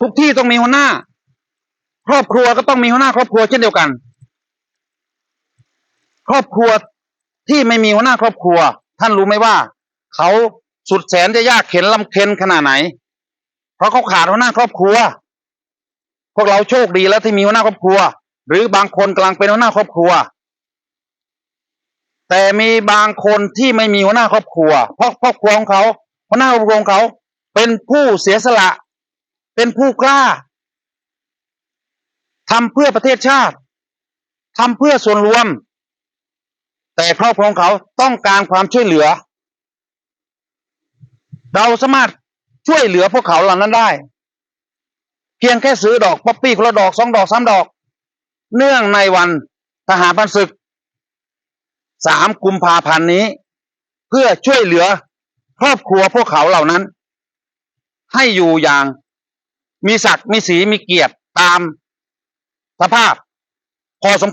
ทุกที่ต้องมีหัวหน้า ครอบครัวก็ต้องมีหัวหน้า ครอบครัวเช่นเดียวกัน ครอบครัวที่ไม่มีหัวหน้าครอบครัว ท่านรู้ไหมว่า เขาสุดแสนจะยากเข็นลำเค็นขนาดไหน เพราะเขาขาดหัวหน้าครอบครัว พวกเราโชคดีแล้วที่มีหัวหน้าครอบครัว หรือบางคนกำลังเป็นหัวหน้าครอบครัว แต่มีบางคนที่ไม่มีหัวหน้าครอบครัว เพราะครอบครัวของเขาหัวหน้าครอบครัวของเขา เป็นผู้เสียสละ เป็นผู้กล้าทำเพื่อประเทศชาติทำเพื่อส่วนรวม แต่ครอบครัวของเขาต้องการความช่วยเหลือ เราสามารถช่วยเหลือพวกเขาเหล่านั้นได้ เพียงแค่ซื้อดอกป๊อปปี้คนละดอกสองดอกสามดอก เนื่องในวันทหารพันศึกสามกุมภาพันธ์นี้ เพื่อช่วยเหลือครอบครัวพวกเขาเหล่านั้น ให้อยู่อย่าง มีศักดิ์มีสีมีเกียรติตามสภาพพอสม